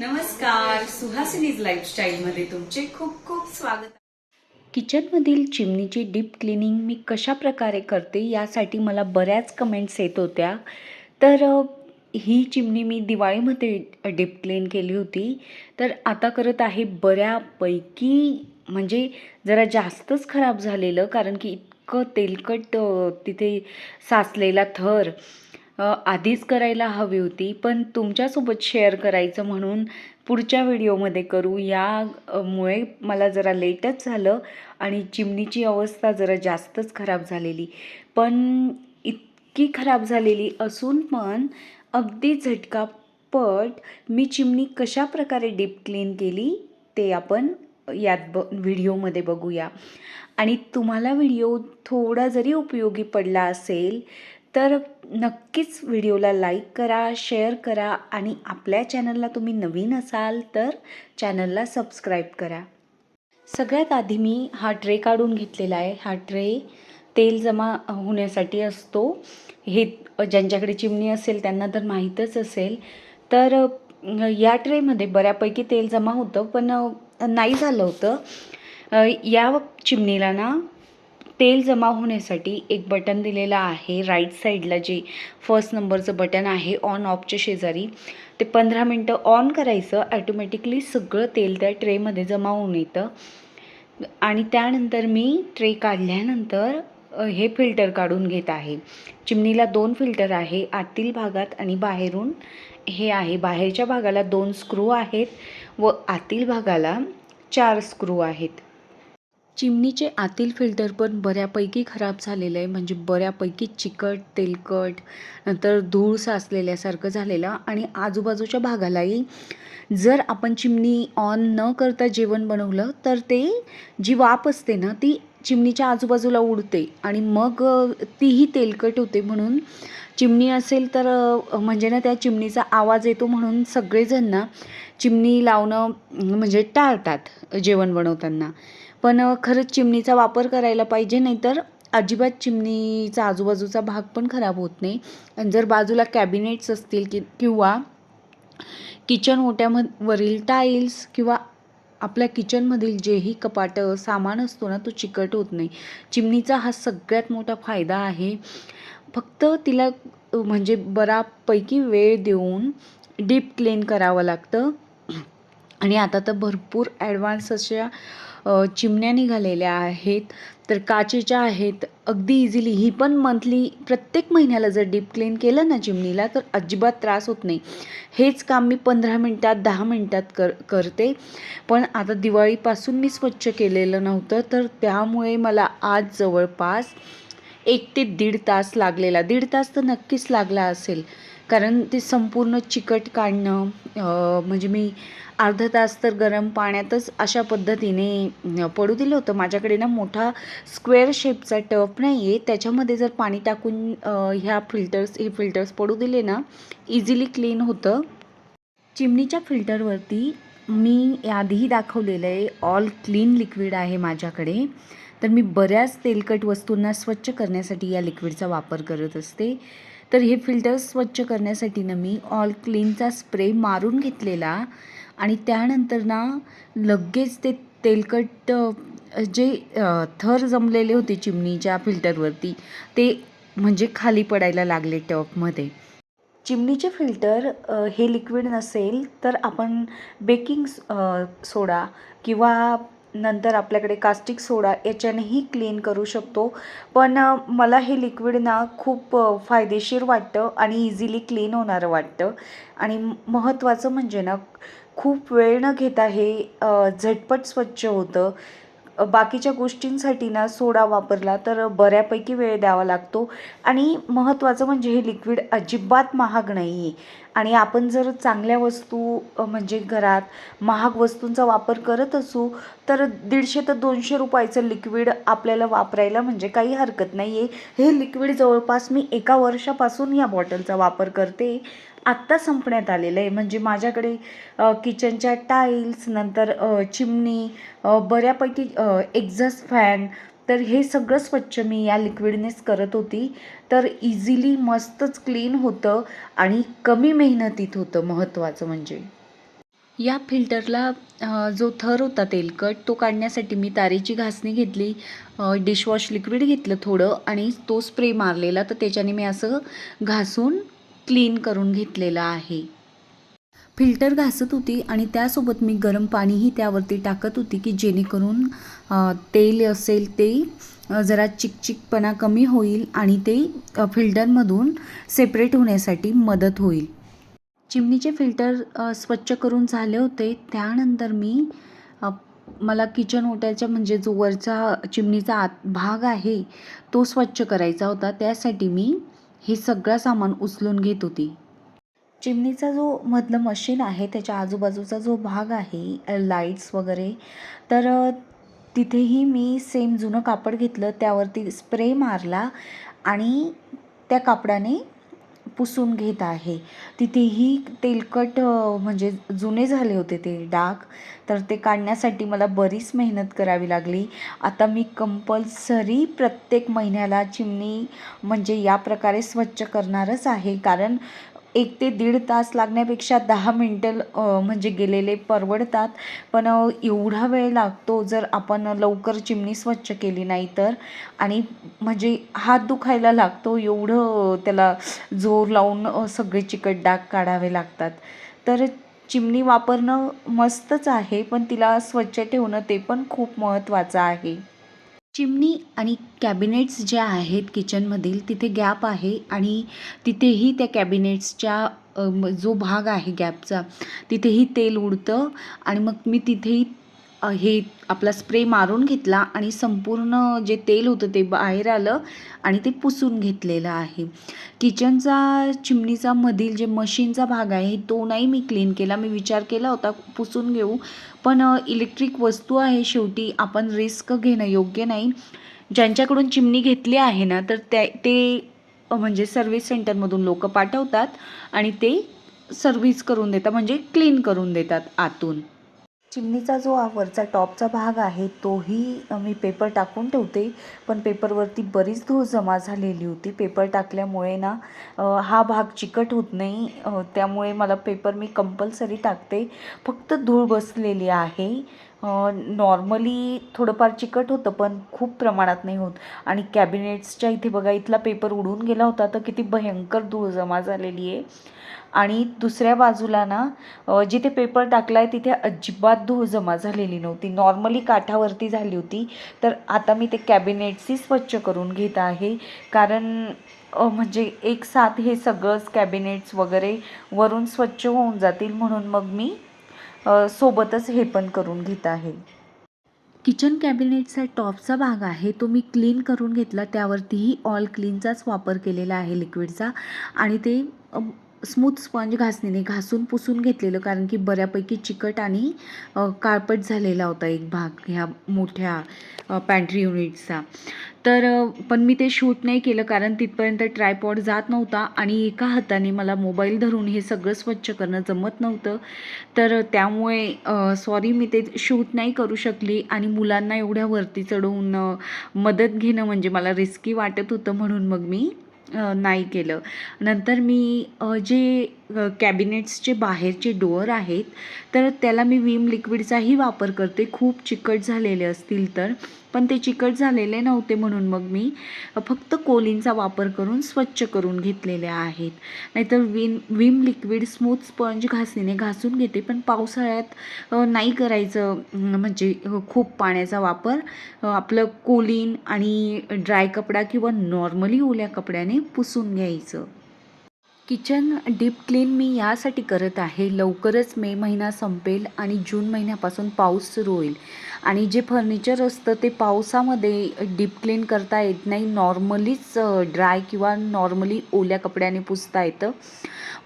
नमस्कार. सुहासिनीज लाईफस्टाईलमध्ये तुमचे खूप खूप स्वागत. किचनमधील चिमणीची डीप क्लिनिंग मी कशा प्रकारे करते यासाठी मला बऱ्याच कमेंट्स येत होत्या. तर ही चिमणी मी दिवाळीमध्ये डीप क्लीन केली होती. तर आता करत आहे बऱ्यापैकी म्हणजे जरा जास्तच खराब झालेलं कारण की इतकं तेलकट तिथे साचलेला थर. आधीच करायला हवी होती पण तुमच्यासोबत शेअर करायचं म्हणून पुढच्या व्हिडिओमध्ये करू. या मुळे मला जरा लेटच झालं आणि चिमणीची अवस्था जरा जास्तच खराब झालेली. पण इतकी खराब झालेली असून पण अगदी झटकापट मी चिमणी कशा प्रकारे डीप क्लीन केली ते आपण यात ब व्हिडिओमध्ये बघूया. आणि तुम्हाला व्हिडिओ थोडा जरी उपयोगी पडला असेल तर नक्कीच व्हिडिओला लाईक करा शेअर करा आणि आपल्या चॅनलला तुम्ही नवीन असाल तर चॅनलला सबस्क्राईब करा. सगळ्यात आधी मी हा ट्रे काढून घेतलेला आहे. हा ट्रे तेल जमा होण्यासाठी असतो. हे ज्यांच्याकडे चिमणी असेल त्यांना तर माहीतच असेल. तर या ट्रेमध्ये बऱ्यापैकी तेल जमा होतं पण नाही झालं होतं. या चिमणीला ना तेल जमा होण्यासाठी एक बटन दिलेलं आहे. राईट साईडला जे फर्स्ट नंबरचं बटन आहे ऑन ऑफच्या शेजारी ते पंधरा मिनटं ऑन करायचं. ॲटोमॅटिकली सगळं तेल त्या ट्रेमध्ये जमा होऊन येतं. आणि त्यानंतर मी ट्रे काढल्यानंतर हे फिल्टर काढून घेत आहे. चिमणीला दोन फिल्टर आहे आतील भागात आणि बाहेरून. हे आहे बाहेरच्या भागाला दोन स्क्रू आहेत व आतील भागाला चार स्क्रू आहेत. चिमणीचे आतील फिल्टर पण बऱ्यापैकी खराब झालेलं आहे. म्हणजे बऱ्यापैकी चिकट तेलकट नंतर धूळ साचलेल्यासारखं झालेलं. आणि आजूबाजूच्या भागालाही जर आपण चिमणी ऑन न करता जेवण बनवलं तर ते जी वाफ असते ना ती चिमणीच्या आजूबाजूला उडते. आणि मग तीही तेलकट होते म्हणून चिमणी असेल तर म्हणजे ना त्या चिमणीचा आवाज येतो म्हणून सगळेजण ना चिमणी लावणं म्हणजे टाळतात जेवण बनवताना. पण खरंच चिमणीचा वापर करायला पाहिजे नाहीतर अजिबात चिमणीचा आजूबाजूचा भाग पण खराब होत नाही. आणि जर बाजूला कॅबिनेट्स असतील की किंवा किचन ओट्यामवरील टाईल्स किंवा आपल्या किचनमधील जेही कपाटं सामान असतो ना तो चिकट होत नाही. चिमणीचा हा सगळ्यात मोठा फायदा आहे. फक्त तिला म्हणजे बरापैकी वेळ देऊन डीप क्लीन करावं लागतं. आणि आता तर भरपूर ॲडव्हान्स अशा चिमण्या निघालेल्या आहेत. तर काचेच्या आहेत अगदी इझिली ही पण मंथली प्रत्येक महिन्याला जर डीप क्लीन केलं ना चिमणीला तर अजिबात त्रास होत नाही. हेच काम मी पंधरा मिनटात दहा मिनटात कर करते. पण आता दिवाळीपासून मी स्वच्छ केलेलं नव्हतं तर त्यामुळे मला आज जवळपास एक ते दीड तास लागलेला. दीड तास तर नक्कीच लागला असेल. कारण ते संपूर्ण चिकट काढणं म्हणजे मी अर्धा तास तर गरम पाण्यातच अशा पद्धतीने पडू दिलं होतं. माझ्याकडे ना मोठा स्क्वेअर शेपचा टप नाही आहे त्याच्यामध्ये जर पाणी टाकून ह्या फिल्टर्स हे फिल्टर्स पडू दिले ना इझिली क्लीन होतं. चिमणीच्या फिल्टरवरती मी आधीही दाखवलेलं आहे ऑल क्लीन लिक्विड आहे माझ्याकडे. तर मी बऱ्याच तेलकट वस्तूंना स्वच्छ करण्यासाठी या लिक्विडचा वापर करत असते. तर हे फिल्टर स्वच्छ करण्यासाठी ना मी ऑल क्लीनचा स्प्रे मारून घेतलेला. आणि त्यानंतर ना लगेच ते तेलकट जे थर जमलेले होते चिमणीच्या फिल्टरवरती ते म्हणजे खाली पडायला लागले टपमध्ये चिमणीचे फिल्टर हे लिक्विड नसेल तर आपण बेकिंग सोडा किंवा नंतर आपल्याकडे कास्टिक सोडा याच्यानेही क्लीन करू शकतो. पण मला हे लिक्विड ना खूप फायदेशीर वाटतं आणि इझिली क्लीन होणारं वाटतं. आणि महत्त्वाचं म्हणजे ना खूप वेळ न घेता हे झटपट स्वच्छ होतं. बाकीच्या गोष्टींसाठी ना सोडा वापरला तर बऱ्यापैकी वेळ द्यावा लागतो. आणि महत्त्वाचं म्हणजे हे लिक्विड अजिबात महाग नाही आहे आणि आपण जर चांगल्या वस्तू म्हणजे घरात महाग वस्तूंचा वापर करत असू तर दीडशे ते दोनशे रुपयाचं लिक्विड आपल्याला वापरायला म्हणजे काही हरकत नाही आहे हे लिक्विड जवळपास मी एका वर्षापासून या बॉटलचा वापर करते. आत्ता संपण्यात आलेलं आहे. म्हणजे माझ्याकडे किचनच्या टाईल्स नंतर चिमणी बऱ्यापैकी एक्झॉस्ट फॅन तर हे सगळं स्वच्छ मी या लिक्विडनेच करत होती. तर इझिली मस्तच क्लीन होतं आणि कमी मेहनतीत होतं महत्त्वाचं म्हणजे. या फिल्टरला जो थर होता तेलकट तो काढण्यासाठी मी तारेची घासणी घेतली डिशवॉश लिक्विड घेतलं थोडं आणि तो स्प्रे मारलेला तर त्याच्याने मी असं घासून क्लीन करून घेतलेलं आहे. फिल्टर घासत होती आणि त्यासोबत मी गरम पाणीही त्यावरती टाकत होती की जेणेकरून तेल असेल ते जरा चिकचिकपणा कमी होईल आणि ते फिल्टरमधून सेपरेट होण्यासाठी मदत होईल. चिमणीचे फिल्टर स्वच्छ करून झाले होते. त्यानंतर मी मला किचन ओट्याच्या म्हणजे जो वरचा चिमणीचा आत भाग आहे तो स्वच्छ करायचा होता. त्यासाठी मी हे सगळं सामान उचलून घेत होती. चिमणीचा जो मधलं मशीन आहे त्याच्या आजूबाजूचा जो भाग आहे लाईट्स वगैरे तर तिथेही मी सेम जुनं कापड घेतलं त्यावरती स्प्रे मारला आणि त्या कापडाने पुसून घेत आहे. तिथेही तेलकट म्हणजे जुने झाले होते ते डाग. तर ते काढण्यासाठी मला बरीच मेहनत करावी लागली. आता मी कंपल्सरी प्रत्येक महिन्याला चिमणी म्हणजे या प्रकारे स्वच्छ करणारच आहे. कारण एक ते दीड तास लागण्यापेक्षा दहा मिनटं म्हणजे गेलेले परवडतात. पण एवढा वेळ लागतो जर आपण लवकर चिमणी स्वच्छ केली नाही तर. आणि म्हणजे हात दुखायला लागतो एवढं त्याला जोर लावून सगळे चिकट डाग काढावे लागतात. तर चिमणी वापरणं मस्तच आहे पण तिला स्वच्छ ठेवणं ते पण खूप महत्त्वाचं आहे. चिमणी आणि कॅबिनेट्स ज्या आहेत किचनमधील तिथे गॅप आहे आणि तिथेही त्या कॅबिनेट्सच्या जो भाग आहे गॅपचा तिथेही तेल उडतं आणि मग मी तिथेही हे आपला स्प्रे मारून घेतला आणि संपूर्ण जे तेल होतं ते बाहेर आलं आणि ते पुसून घेतलेलं आहे. किचनचा चिमणीचा मधील जे मशीनचा भाग आहे तो नाही मी क्लीन केला. मी विचार केला होता पुसून घेऊ. पण इलेक्ट्रिक वस्तू आहे शेवटी आपण रिस्क घेणं योग्य नाही. ज्यांच्याकडून चिमणी घेतली आहे ना तर त्या ते म्हणजे सर्व्हिस सेंटरमधून लोक पाठवतात आणि ते सर्व्हिस करून देतात म्हणजे क्लीन करून देतात आतून. चिमणीचा जो वरचा टॉपचा भाग आहे तोही मी पेपर टाकून ठेवते. पण पेपरवरती बरीच धूळ जमा झालेली होती. पेपर टाकल्यामुळे ना हा भाग चिकट होत नाही. त्यामुळे मला पेपर मी कंपल्सरी टाकते. फक्त धूळ बसलेली आहे. नॉर्मली थोडंफार चिकट होतं पण खूप प्रमाणात नाही होत. आणि कॅबिनेट्सच्या इथे बघा इथला पेपर उडून गेला होता तर किती भयंकर धूळ जमा झालेली आहे. आणि दुसऱ्या बाजूला ना जिथे पेपर टाकला आहे तिथे अजिबात धूळ जमा झालेली नव्हती. नॉर्मली काठावरती झाली होती. तर आता मी ते कॅबिनेट्सही स्वच्छ करून घेत आहे. कारण म्हणजे एक साथ हे सगळंच कॅबिनेट्स वगैरे वरून स्वच्छ होऊन जातील म्हणून मग मी सोबतच हे पण करून घेत आहे. किचन कॅबिनेटचा टॉपचा भाग आहे तो मी क्लीन करून घेतला. त्यावरतीही ऑल क्लीनचाच वापर केलेला आहे लिक्विडचा. आणि ते स्मूथ स्पंज घासणीने घासून पुसून घेतलेलं कारण की बऱ्यापैकी चिकट आणि काळपट झालेला होता एक भाग ह्या मोठ्या पॅन्ट्री युनिटचा तर पण मी ते शूट नाही केलं कारण तिथपर्यंत ट्रायपॉड जात नव्हता आणि एका हाताने मला मोबाईल धरून हे सगळं स्वच्छ करणं जमत नव्हतं. तर त्यामुळे सॉरी मी ते शूट नाही करू शकली आणि मुलांना एवढ्या वरती चढवून मदत घेणं म्हणजे मला रिस्की वाटत होतं म्हणून मग मी नाही केलं. नंतर मी जे कॅबिनेट्सचे बाहेरचे डोअर आहेत तर त्याला मी विम लिक्विडचाही वापर करते. खूप चिकट झालेले असतील तर. पण ते चिकट झालेले नव्हते म्हणून मग मी फक्त कोलिनचा वापर करून स्वच्छ करून घेतलेले आहेत. नाहीतर Vim Vim liquid smooth sponge घासीने घासून घेते पण पावसाळ्यात नाही करायचं म्हणजे खूप पाण्याचा वापर. आपलं कोलीन आणि ड्राय कपडा किंवा नॉर्मली ओल्या कपड्याने पुसून घ्यायचं. किचन डीप क्लीन मी यासाठी करत आहे. लवकरच मे महिना संपेल आणि जून महिन्यापासून पाऊस सुरू होईल. आणि जे फर्निचर असतं ते पावसामध्ये डीप क्लीन करता येत नाही. नॉर्मलीच ड्राय किंवा नॉर्मली ओल्या कपड्याने पुसता येतं.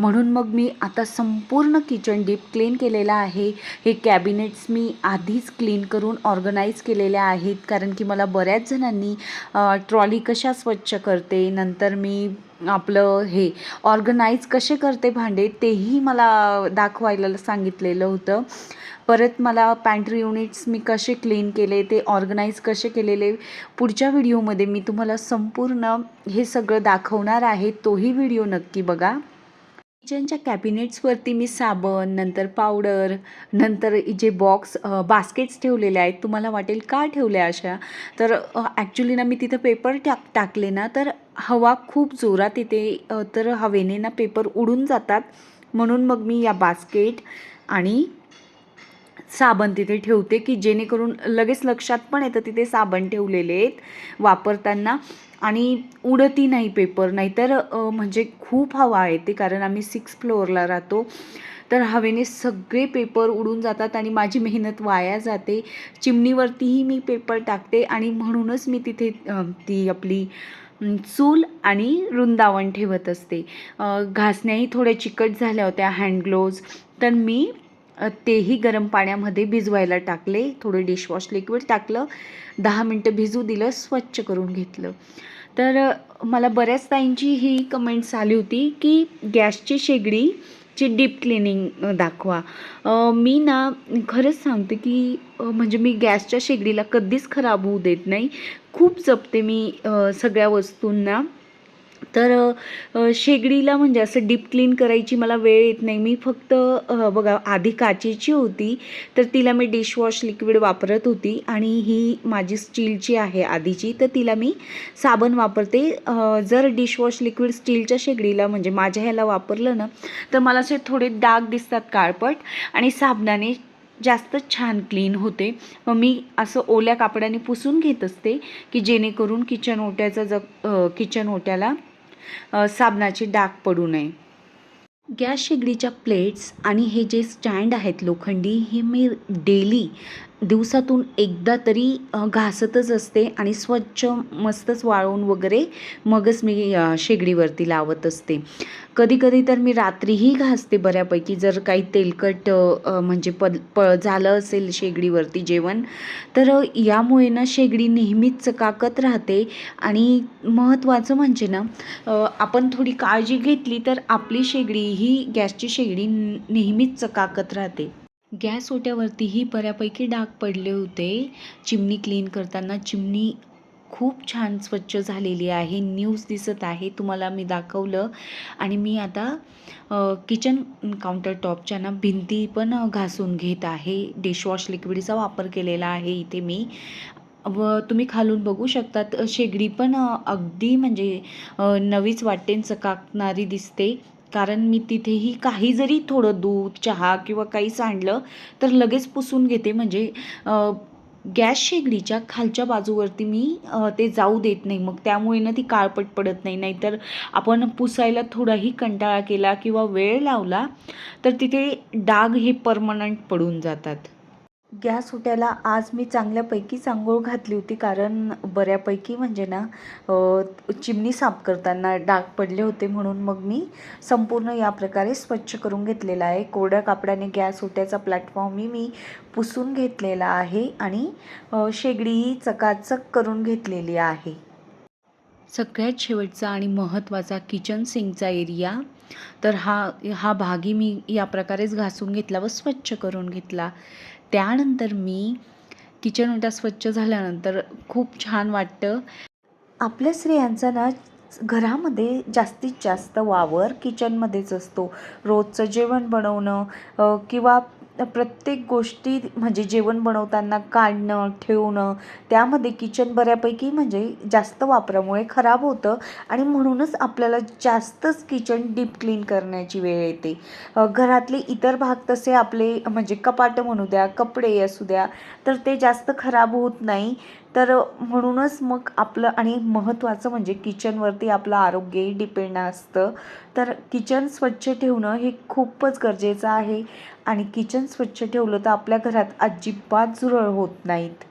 म्हणून मग मी आता संपूर्ण किचन डीप क्लीन केलेलं आहे. हे कॅबिनेट्स मी आधीच क्लीन करून ऑर्गनाईज केलेल्या आहेत. कारण की मला बऱ्याच जणांनी ट्रॉली कशा स्वच्छ करते नंतर मी आपलं हे ऑर्गनाईज कसे करते भांडे तेही मला दाखवायला सांगितलेलं होतं. परत मला पॅन्ट्री युनिट्स मी कसे क्लीन केले ते ऑर्गनाईज कसे केलेले पुढच्या व्हिडिओमध्ये मी तुम्हाला संपूर्ण हे सगळं दाखवणार आहे. तोही व्हिडिओ नक्की बघा. किचनच्या कॅबिनेट्सवरती मी साबण नंतर पावडर नंतर जे बॉक्स बास्केट्स ठेवलेले आहेत तुम्हाला वाटेल का ठेवल्या अशा? तर ॲक्च्युली ना मी तिथं पेपर टाक टाकले ना तर हवा खूप जोरात येते तर हवेने ना पेपर उडून जातात. म्हणून मग मी या बास्केट आणि साबण तिथे ठेवते की जेणेकरून लगेच लक्षात पण येतं तिथे साबण ठेवलेले आहेत वापरताना. आणि उडतही नाही पेपर नाहीतर म्हणजे खूप हवा येते कारण आम्ही सिक्स फ्लोअरला राहतो. तर हवेने सगळे पेपर उडून जातात आणि माझी मेहनत वाया जाते. चिमणीवरतीही मी पेपर टाकते आणि म्हणूनच मी तिथे ती आपली चूल आणि वृंदावन ठेवत असते. घासण्याही थोड्या चिकट झाल्या होत्या हँड ग्लोव्ज तर मी तेही गरम पाण्यामध्ये भिजवायला टाकले. थोडं डिशवॉश लिक्विड टाकलं. दहा मिनटं भिजू दिलं स्वच्छ करून घेतलं. तर मला बऱ्याच ताईंची ही कमेंट्स आली होती की गॅसची शेगडीची डीप क्लिनिंग दाखवा. मी ना खरंच सांगते की म्हणजे मी गॅसच्या शेगडीला कधीच खराब होऊ देत नाही. खूप जपते मी सगळ्या वस्तूंना. तर शेगडीला म्हणजे असं डीप क्लीन करायची मला वेळ येत नाही. मी फक्त बघा आधी काचेची होती तर तिला मी डिशवॉश लिक्विड वापरत होती आणि ही माझी स्टीलची आहे आधीची. तर तिला मी साबण वापरते. जर डिशवॉश लिक्विड स्टीलच्या शेगडीला म्हणजे माझ्या ह्याला वापरलं ना तर मला असे थोडे डाग दिसतात काळपट आणि साबणाने जास्त छान क्लीन होते. मग मी असं ओल्या कापडाने पुसून घेत असते की जेणेकरून किचन ओट्याचा जग किचन ओट्याला साबणाचे डाग पडू नये. गॅस शेगडीच्या प्लेट्स आणि हे जे स्टँड आहेत लोखंडी हे मी डेली दिवसातून एकदा तरी घासतच असते आणि स्वच्छ मस्तच वाळवून वगैरे मगच मी शेगडीवरती लावत असते. कधी कधी तर मी रात्रीही घासते बऱ्यापैकी. जर काही तेलकट म्हणजे पद प झालं असेल शेगडीवरती जेवण तर यामुळे ना शेगडी नेहमीच चकाकत राहते. आणि महत्त्वाचं म्हणजे ना आपण थोडी काळजी घेतली तर आपली शेगडी ही गॅसची शेगडी नेहमीच चकाकत राहते. गॅस ओट्यावरतीही बऱ्यापैकी डाग पडले होते. चिमणी क्लीन करताना चिमणी खूप छान स्वच्छ झालेली आहे. न्यूज दिसत आहे. तुम्हाला मी दाखवलं. आणि मी आता किचन काउंटर टॉपच्या ना भिंती पण घासून घेत आहे. डिशवॉश लिक्विडचा वापर केलेला आहे इथे मी. व तुम्ही खालून बघू शकतात शेगडी पण अगदी म्हणजे नवीच वाटेन चकाकणारी दिसते. कारण मी तिथेही काही जरी थोडं दूध चहा किंवा काही सांडलं तर लगेच पुसून घेते. म्हणजे गॅस शेगडीच्या खालच्या बाजूवरती मी ते जाऊ देत नाही. मग त्यामुळे ना ती काळपट पडत नाही. नाहीतर आपण पुसायला थोडाही कंटाळा केला किंवा वेळ लावला तर तिथे डाग हे परमनंट पडून जातात. गॅस सुट्याला आज मी चांगल्यापैकी आंघोळ घातली होती कारण बऱ्यापैकी म्हणजे ना चिमणी साफ करताना डाग पडले होते म्हणून मग मी संपूर्ण या प्रकारे स्वच्छ करून घेतलेला आहे. कोरड्या कापडाने गॅस ओट्याचा प्लॅटफॉर्मही मी पुसून घेतलेला आहे आणि शेगडीही चकाचक करून घेतलेली आहे. सगळ्यात शेवटचा आणि महत्त्वाचा किचन सिंकचा एरिया. तर हा हा भागी मी या प्रकारेच घासून घेतला व स्वच्छ करून घेतला. त्यानंतर मी किचन ओटा स्वच्छ झाल्यानंतर खूप छान वाटतं. आपल्या स्त्रियांचा ना घरामध्ये जास्तीत जास्त वावर किचनमध्येच असतो. रोजचं जेवण बनवणं किंवा प्रत्येक गोष्टी म्हणजे जेवण बनवताना काढणं ठेवणं त्यामध्ये किचन बऱ्यापैकी म्हणजे जास्त वापरामुळे खराब होतं आणि म्हणूनच आपल्याला जास्तच किचन डीप क्लीन करण्याची वेळ येते. घरातले इतर भाग तसे आपले म्हणजे कपाटं म्हणू द्या कपडे असू द्या तर ते जास्त खराब होत नाही. तर म्हणूनच मग आपलं आणि महत्त्वाचं म्हणजे किचनवरती आपलं आरोग्यही डिपेंड असतं. तर किचन स्वच्छ ठेवणं हे खूपच गरजेचं आहे. आणि किचन स्वच्छ ठेवलं तर आपल्या घरात अजिबात झुरळ होत नाहीत.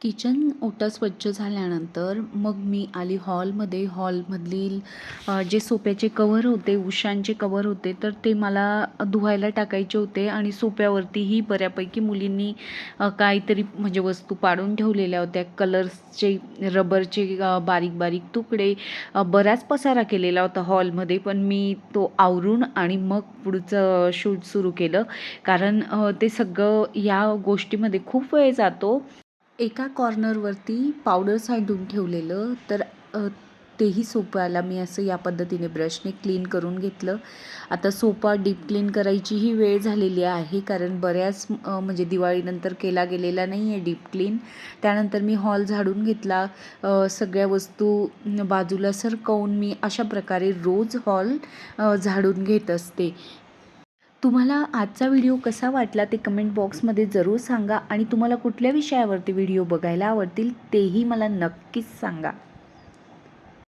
किचन ओटा स्वच्छ झाल्यानंतर मग मी आली हॉलमध्ये. हॉलमधील जे सोप्याचे कवर होते उशांचे कवर होते तर ते मला धुवायला टाकायचे होते आणि सोप्यावरतीही बऱ्यापैकी मुलींनी काहीतरी म्हणजे वस्तू पाडून ठेवलेल्या होत्या. कलर्सचे रबरचे बारीक बारीक तुकडे बराच पसारा केलेला होता हॉलमध्ये पण मी तो आवरून आणि मग पुढचं शूट सुरू केलं. कारण ते सगळं या गोष्टीमध्ये खूप वेळ जातो. एका कॉर्नरवरती पावडर सांडून ठेवलेलं तर तेही सोप्याला मी असं या पद्धतीने ब्रशने क्लीन करून घेतलं. आता सोपा डीप क्लीन करायचीही वेळ झालेली आहे कारण बऱ्याच म्हणजे दिवाळीनंतर केला गेलेला नाही आहे डीप क्लीन. त्यानंतर मी हॉल झाडून घेतला. सगळ्या वस्तू बाजूला सरकवून मी अशा प्रकारे रोज हॉल झाडून घेत असते. तुम्हाला आजचा व्हिडिओ कसा वाटला ते कमेंट बॉक्समध्ये जरूर सांगा आणि तुम्हाला कुठल्या विषयावरती व्हिडिओ बघायला आवडतील तेही मला नक्कीच सांगा.